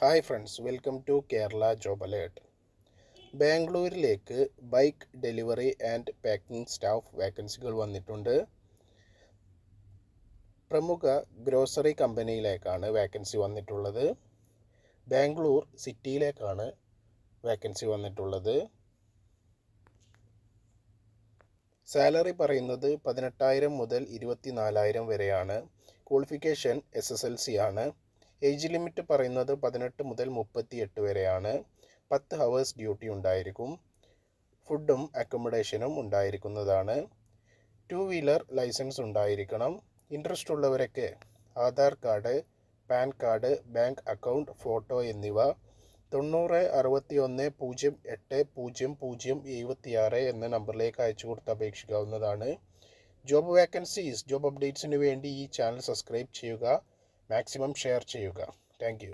Hi friends welcome to Kerala job alert ബാംഗ്ലൂരിലേക്ക് bike delivery and packing staff വേക്കൻസികൾ വന്നിട്ടുണ്ട്. പ്രമുഖ ഗ്രോസറി കമ്പനിയിലേക്കാണ് വേക്കൻസി വന്നിട്ടുള്ളത്. ബാംഗ്ലൂർ സിറ്റിയിലേക്കാണ് വേക്കൻസി വന്നിട്ടുള്ളത്. സാലറി പറയുന്നത് പതിനെട്ടായിരം മുതൽ ഇരുപത്തി നാലായിരം വരെയാണ്. Qualification S S L C ആണ്. ഏജ് ലിമിറ്റ് പറയുന്നത് പതിനെട്ട് മുതൽ മുപ്പത്തി എട്ട് വരെയാണ്. പത്ത് ഹവേഴ്സ് ഡ്യൂട്ടി ഉണ്ടായിരിക്കും. ഫുഡും അക്കോമഡേഷനും ഉണ്ടായിരിക്കുന്നതാണ്. ടു വീലർ ലൈസൻസ് ഉണ്ടായിരിക്കണം. ഇൻട്രസ്റ്റ് ഉള്ളവരൊക്കെ Aadhaar card PAN card bank account photo എന്നിവ തൊണ്ണൂറ് അറുപത്തി ഒന്ന് പൂജ്യം എട്ട് പൂജ്യം പൂജ്യം എഴുപത്തിയാറ് എന്ന നമ്പറിലേക്ക് അയച്ചു കൊടുത്ത് അപേക്ഷിക്കാവുന്നതാണ്. ജോബ് വേക്കൻസീസ് ജോബ് അപ്ഡേറ്റ്സിന് വേണ്ടി ഈ ചാനൽ സബ്സ്ക്രൈബ് ചെയ്യുക. മാക്സിമം ഷെയർ ചെയ്യുക. താങ്ക്